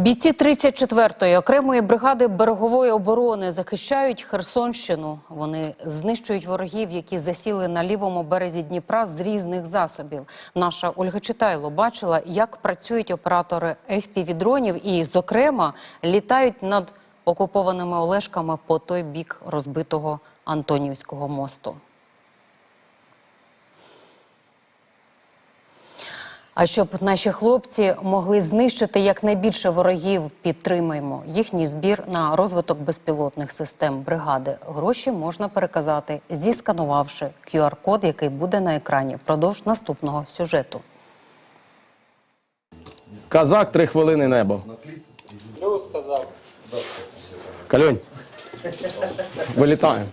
Бійці 34-ї окремої бригади берегової оборони захищають Херсонщину. Вони знищують ворогів, які засіли на лівому березі Дніпра з різних засобів. Наша Ольга Читайло бачила, як працюють оператори FPV-дронів і, зокрема, літають над окупованими Олешками по той бік розбитого Антонівського мосту. А щоб наші хлопці могли знищити якнайбільше ворогів, підтримаємо їхній збір на розвиток безпілотних систем бригади. Гроші можна переказати, зісканувавши QR-код, який буде на екрані впродовж наступного сюжету. Казак три хвилини небо. Плюс сказав. Кальонь. Вилітаємо.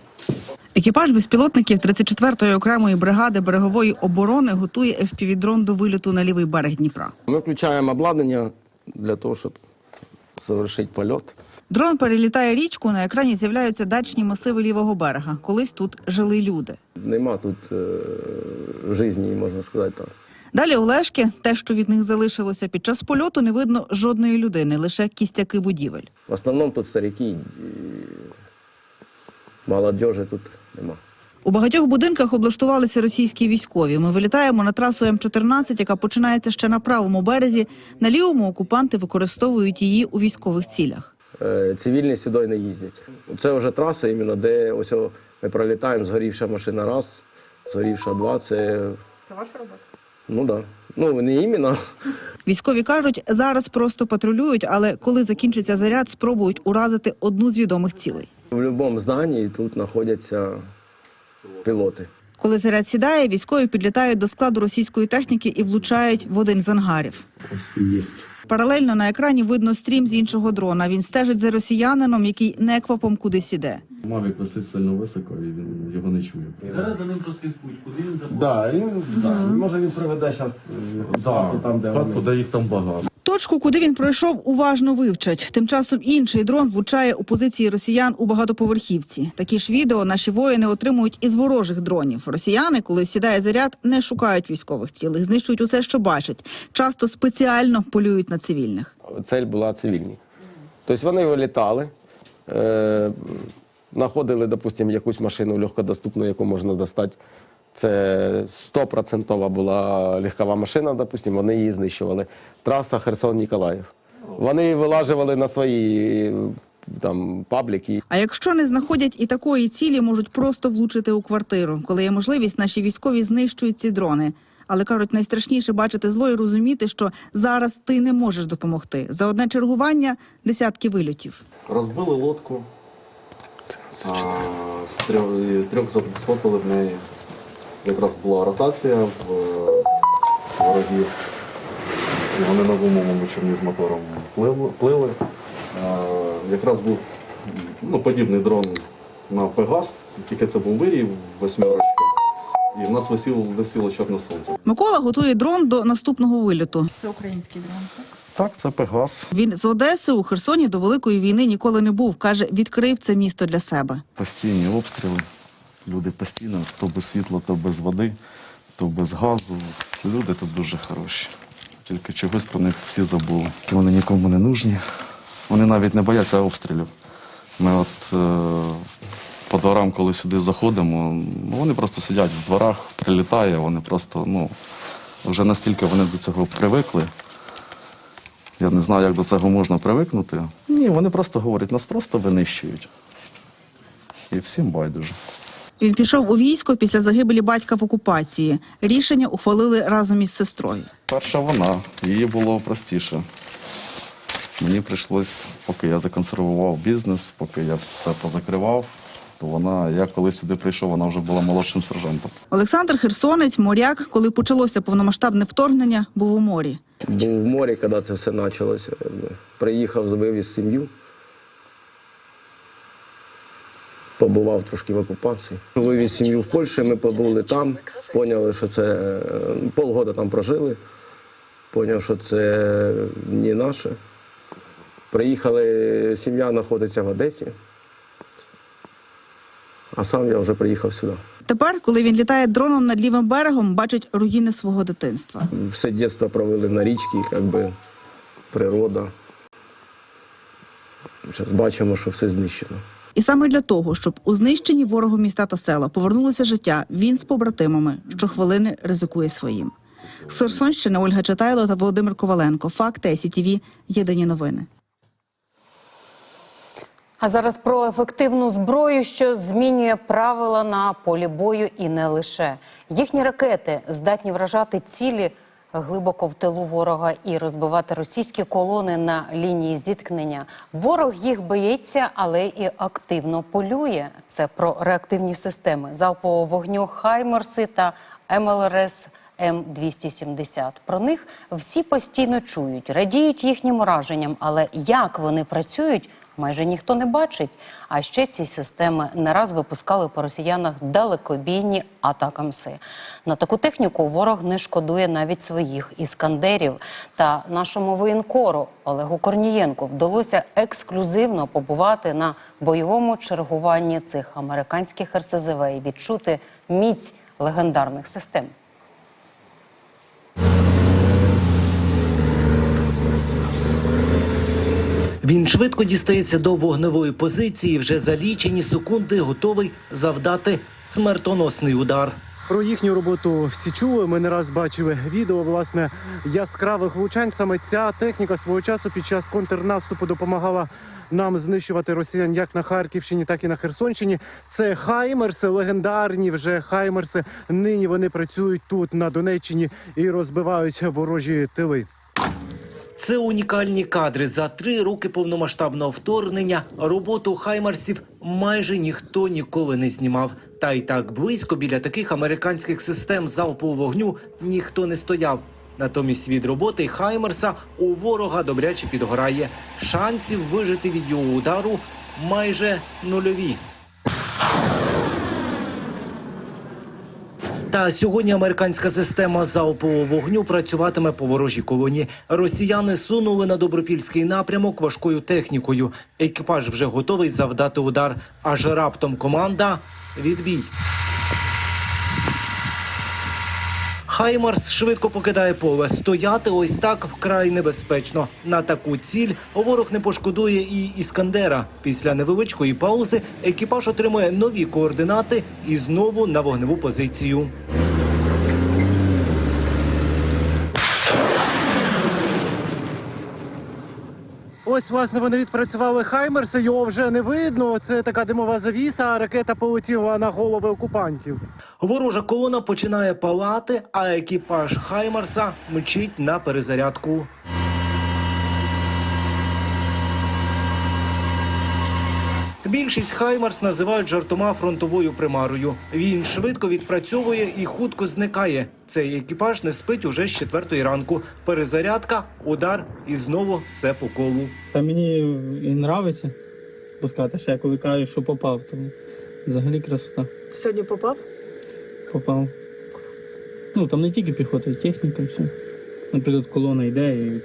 Екіпаж безпілотників 34-ї окремої бригади берегової оборони готує FPV-дрон до виліту на лівий берег Дніпра. Ми включаємо обладнання для того, щоб завершити польот. Дрон перелітає річку. На екрані з'являються дачні масиви лівого берега. Колись тут жили люди. Нема тут е- житті, можна сказати так. Далі Олешки, те, що від них залишилося під час польоту, не видно жодної людини, лише кістяки будівель. В основному тут старики, і молодежі тут нема. У багатьох будинках облаштувалися російські військові. Ми вилітаємо на трасу М14, яка починається ще на правому березі. На лівому окупанти використовують її у військових цілях. Е, Цивільні сюди не їздять. Це вже траса, іменно, де ось ми пролітаємо, згорівша машина раз, згорівша два. Це, Це ваша робота? ну так. Да. Ну, не іменно. Військові кажуть, зараз просто патрулюють, але коли закінчиться заряд, спробують уразити одну з відомих цілей. В будь-якому зданні тут знаходяться пілоти. Коли заряд сідає, військові підлітають до складу російської техніки і влучають в один з ангарів. Паралельно на екрані видно стрім з іншого дрона. Він стежить за росіянином, який неквапом кудись іде. Мавік висить сильно високо, і він його не чує. Зараз за ним прослідкують, куди він заходить. Да, він, да. Може він приведе зараз Да, там, де вони. де їх там багато. Точку, куди він пройшов, уважно вивчать. Тим часом інший дрон влучає у позиції росіян у багатоповерхівці. Такі ж відео наші воїни отримують із ворожих дронів. Росіяни, коли сідає заряд, не шукають військових цілей, знищують усе, що бачать. Часто спеціально полюють на цивільних. Цель була цивільні. Тобто вони вилітали, е, знаходили, допустимо, якусь машину легкодоступну, яку можна достати. Це 100% була легкова машина, допустимо, вони її знищували. Траса Херсон-Ніколаїв. Вони вилажували на свої там, пабліки. А якщо не знаходять і такої цілі, можуть просто влучити у квартиру. Коли є можливість, наші військові знищують ці дрони. Але кажуть, найстрашніше бачити зло і розуміти, що зараз ти не можеш допомогти. За одне чергування десятки вильотів. Розбили лодку, з трьох, запустили в неї. Якраз була ротація в ворогів. Вони на гумовому човні з мотором плили. Якраз був ну, подібний дрон на Пегас, тільки це був вирій восьмерочка. І в нас висіло, висіло чорне сонце. Микола готує дрон до наступного вильоту. Це український дрон. Так, це Пегас. Він з Одеси у Херсоні до великої війни ніколи не був. каже, відкрив це місто для себе. Постійні обстріли. Люди постійно, то без світла, то без води, то без газу. Люди тут дуже хороші. Тільки чогось про них всі забули. Вони нікому не нужні. Вони навіть не бояться обстрілів. Ми от е, по дворам, коли сюди заходимо, ну, вони просто сидять в дворах, прилітає, вони просто, ну, вже настільки вони до цього привикли. Я не знаю, як до цього можна привикнути. Ні, вони просто говорять, нас просто винищують. І всім байдуже. Він пішов у військо після загибелі батька в окупації. Рішення ухвалили разом із сестрою. Перша вона, її було простіше. Мені прийшлось, поки я законсервував бізнес, поки я все позакривав, то вона, я коли сюди прийшов, вона вже була молодшим сержантом. Олександр Херсонець, моряк, коли почалося повномасштабне вторгнення, був у морі. Був в морі, коли це все почалося. Приїхав, вивіз сім'ю. Побував трошки в окупації. Вивіз сім'ю в Польщі, ми побули там, поняли, що це е, полгода там прожили. Поняв, що це не наше. Приїхали, сім'я знаходиться в Одесі, а сам я вже приїхав сюди. Тепер, коли він літає дроном над лівим берегом, бачить руїни свого дитинства. Все дитинство провели на річці, як би природа. зараз бачимо, що все знищено. І саме для того, щоб у знищені ворогом міста та села повернулося життя, він з побратимами щохвилини ризикує своїм. З Херсонщини Ольга Чатайло та Володимир Коваленко. Факти СІТВ. Єдині новини. А зараз про ефективну зброю, що змінює правила на полі бою, і не лише їхні ракети здатні вражати цілі глибоко в тилу ворога і розбивати російські колони на лінії зіткнення. Ворог їх боїться, але і активно полює. Це про реактивні системи залпового вогню Хаймерси та МЛРС М270. Про них всі постійно чують, радіють їхнім ураженням, але як вони працюють, майже ніхто не бачить. А ще ці системи не раз випускали по росіянах далекобійні атакамси. На таку техніку ворог не шкодує навіть своїх іскандерів. Та нашому воєнкору Олегу Корнієнку вдалося ексклюзивно побувати на бойовому чергуванні цих американських РСЗВ і відчути міць легендарних систем. Він швидко дістається до вогневої позиції. Вже за лічені секунди готовий завдати смертоносний удар. Про їхню роботу всі чули. Ми не раз бачили відео власне яскравих влучань. Саме ця техніка свого часу під час контрнаступу допомагала нам знищувати росіян як на Харківщині, так і на Херсонщині. Це Хаймерси, легендарні вже Хаймерси. Нині вони працюють тут на Донеччині і розбивають ворожі тили. Це унікальні кадри за три роки повномасштабного вторгнення. Роботу хаймарсів майже ніхто ніколи не знімав. Та й так близько біля таких американських систем залпового вогню ніхто не стояв. Натомість від роботи Хаймерса у ворога добряче підгорає. Шансів вижити від його удару майже нульові. Та сьогодні американська система залпового вогню працюватиме по ворожій колоні. Росіяни сунули на добропільський напрямок важкою технікою. Екіпаж вже готовий завдати удар. Аж раптом команда відбій. Хаймарс швидко покидає поле. Стояти ось так вкрай небезпечно. На таку ціль ворог не пошкодує і іскандера. Після невеличкої паузи екіпаж отримує нові координати і знову на вогневу позицію. Ось власне вони відпрацювали Хаймерси. Його вже не видно. Це така димова завіса. а Ракета полетіла на голови окупантів. Ворожа колона починає палати, а екіпаж Хаймерса мчить на перезарядку. Більшість Хаймарс називають жартома фронтовою примарою. Він швидко відпрацьовує і хутко зникає. Цей екіпаж не спить уже з четвертої ранку. Перезарядка, удар і знову все по колу. Та мені і нравиться пускати, ще я коли кажу, що попав, то взагалі красота. Сьогодні попав? Попав. Ну там не тільки піхота, і техніка, все. Наприклад, колона йде і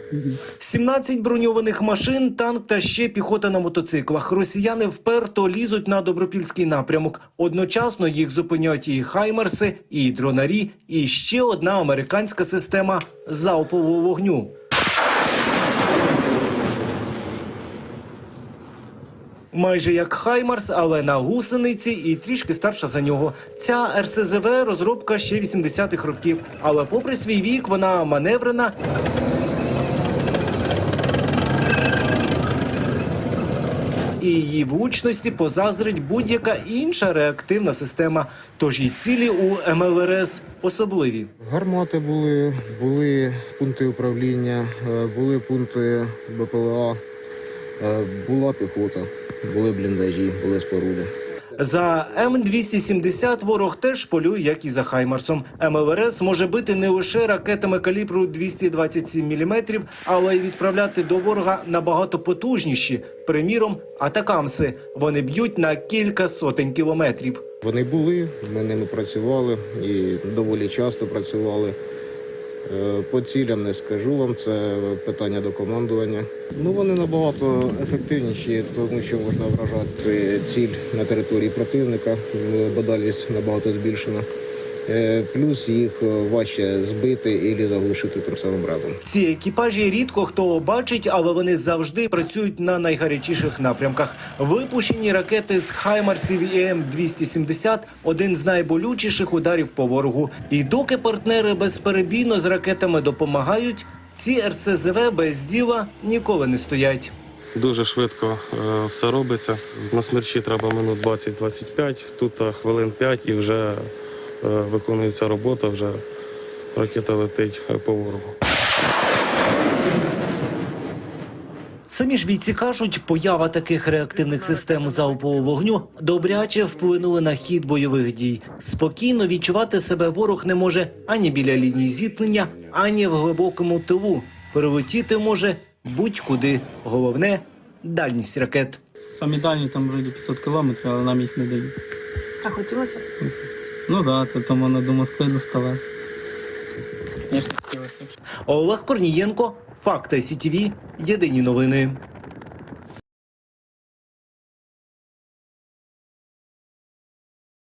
17 броньованих машин, танк та ще піхота на мотоциклах. Росіяни вперто лізуть на добропільський напрямок. Одночасно їх зупиняють і хаймерси, і дронарі, і ще одна американська система залпового вогню. Майже як Хаймарс, але на гусениці і трішки старша за нього. Ця РСЗВ розробка ще 80-х років. Але попри свій вік, вона маневрена і її влучності позаздрить будь-яка інша реактивна система. Тож і цілі у МЛРС особливі. Гармати були, були пункти управління, е, були пункти БПЛА, була піхота, були бліндажі, були споруди. За М270 ворог теж полює, як і за Хаймарсом. МЛРС може бити не лише ракетами калібру 227 мм, але й відправляти до ворога набагато потужніші. Приміром, атакамси. Вони б'ють на кілька сотень кілометрів. Вони були, ми ними працювали і доволі часто працювали. Е, По цілям не скажу вам, це питання до командування. Ну вони набагато ефективніші, тому що можна вражати ціль на території противника. Бо Бодальність набагато збільшена. Е, Плюс їх е, важче збити і заглушити тим самим разом. Ці екіпажі рідко хто бачить, але вони завжди працюють на найгарячіших напрямках. Випущені ракети з Хаймарсів і М270 – один з найболючіших ударів по ворогу. І доки партнери безперебійно з ракетами допомагають, ці РСЗВ без діла ніколи не стоять. Дуже швидко е, все робиться. На смерчі треба минут 20-25, тут хвилин 5 і вже виконується робота, вже ракета летить е, по ворогу. Самі ж бійці кажуть, поява таких реактивних систем залпового вогню добряче вплинули на хід бойових дій. Спокійно відчувати себе ворог не може ані біля лінії зіткнення, ані в глибокому тилу. Перелетіти може будь-куди. Головне дальність ракет. Самі дальні там вроді 500 кілометрів, але нам їх не дають. А хотілося? Ну да, то воно до Москви хотілося. Олег Корнієнко, Факти СІТВ, Єдині новини.